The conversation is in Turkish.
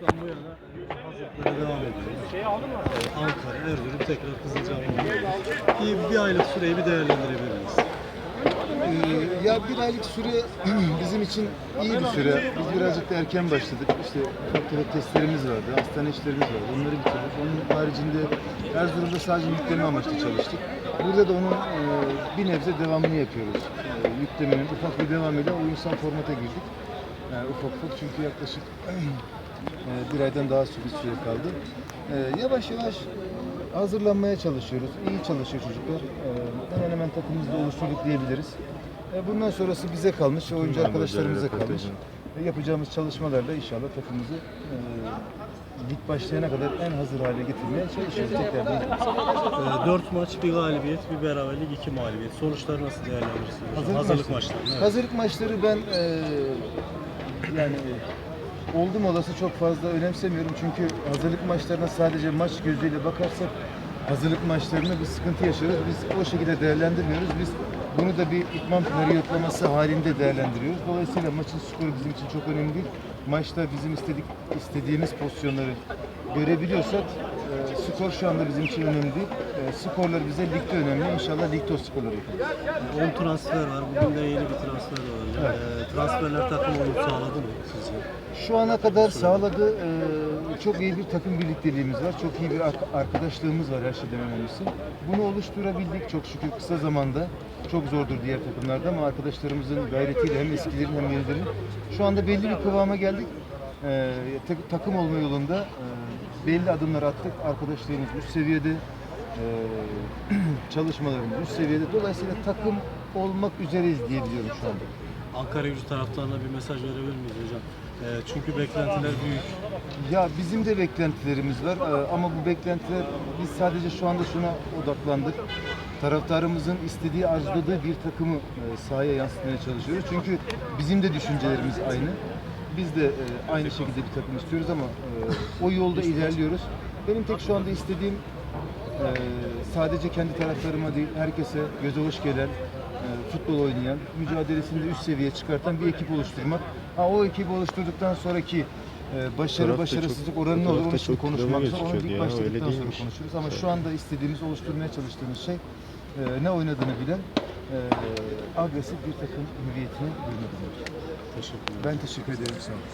Bu yana hazırlıklara devam ediyoruz. Ee, Ankara, Erzurum, tekrar Kızılcahamam. Bir, bir aylık süreyi bir değerlendirebiliriz. Ee, Ya bir aylık süre bizim için iyi bir süre. Biz birazcık da erken başladık. İşte ufak tefek testlerimiz vardı, hastane işlerimiz vardı. Onları bitirdik. Onun haricinde Erzurum'da sadece yükleme amaçlı çalıştık. Burada da onun e, bir nebze devamını yapıyoruz. E, Yüklemenin ufak bir devamıyla uygusal formata girdik. Yani ufak ufak çünkü yaklaşık e, bir aydan daha bir süre kaldı. E, Yavaş yavaş hazırlanmaya çalışıyoruz. İyi çalışıyor çocuklar. E, Hemen hemen takımımızda oluşturduk diyebiliriz. E, Bundan sonrası bize kalmış, oyuncu arkadaşlarımıza kalmış. Ve yapacağımız çalışmalarla inşallah takımımızı e, lig başlayana kadar en hazır hale getirmeye çalışıyoruz. Tekrar. Ee, 4 maç, bir galibiyet, bir beraberlik, iki mağlubiyet. Sonuçları nasıl değerlendirirsiniz? hocam? Hazırlık maçları. evet. Hazırlık maçları ben e, yani e, oldum olası çok fazla önemsemiyorum çünkü hazırlık maçlarına sadece maç gözüyle bakarsak hazırlık maçlarında bir sıkıntı yaşarız. Biz o şekilde değerlendirmiyoruz. Biz bunu da bir ikman periyotlaması halinde değerlendiriyoruz. Dolayısıyla maçın skoru bizim için çok önemli değil. Maçta bizim istedik istediğimiz pozisyonları görebiliyorsak e, skor şu anda bizim için önemli değil. E, skorlar bize ligde önemli. İnşallah ligde o skorları yaparız. 10 transfer var. Bugün de yeni bir transfer var hocam. Ee, transferler takım uyum sağladı mı sizce? Şu ana kadar sağladı. Ee, çok iyi bir takım birlikteliğimiz var. Çok iyi bir ar- arkadaşlığımız var her şeyden önemlisi. Bunu oluşturabildik çok şükür kısa zamanda. Çok zordur diğer takımlarda ama arkadaşlarımızın gayretiyle hem eskilerin hem yenilerin şu anda belli bir kıvama geldik. Ee, ta- takım olma yolunda e, belli adımlar attık. Arkadaşlarımız üst seviyede. Ee, çalışmalarımız üst seviyede. Dolayısıyla takım olmak üzereyiz diyebiliyorum şu anda. Ankara gücü taraftarına bir mesaj verebilir miyiz hocam? Ee, çünkü beklentiler büyük. Ya bizim de beklentilerimiz var Ee, ama bu beklentiler biz sadece şu anda şuna odaklandık. Taraftarımızın istediği, arzuladığı bir takımı e, sahaya yansıtmaya çalışıyoruz. Çünkü bizim de düşüncelerimiz aynı. Biz de e, aynı şekilde bir takım istiyoruz ama e, o yolda ilerliyoruz. Benim tek şu anda istediğim e, sadece kendi taraftarıma değil, herkese göze hoş gelen, e, futbol oynayan, mücadelesini de üst seviyeye çıkartan bir ekip oluşturmak. Ha, o ekibi oluşturduktan sonraki e, başarı, başarısızlık çok- oranı ne olur onu şimdi konuşmak zor. Onu ilk başladıktan sonra konuşuruz. Ama şu anda istediğimiz, oluşturmaya çalıştığımız şey e, ne oynadığını bilen, agresif bir takım hüviyetine bürünebilmek. Teşekkür ederim. Ben teşekkür ederim. Sağ olun.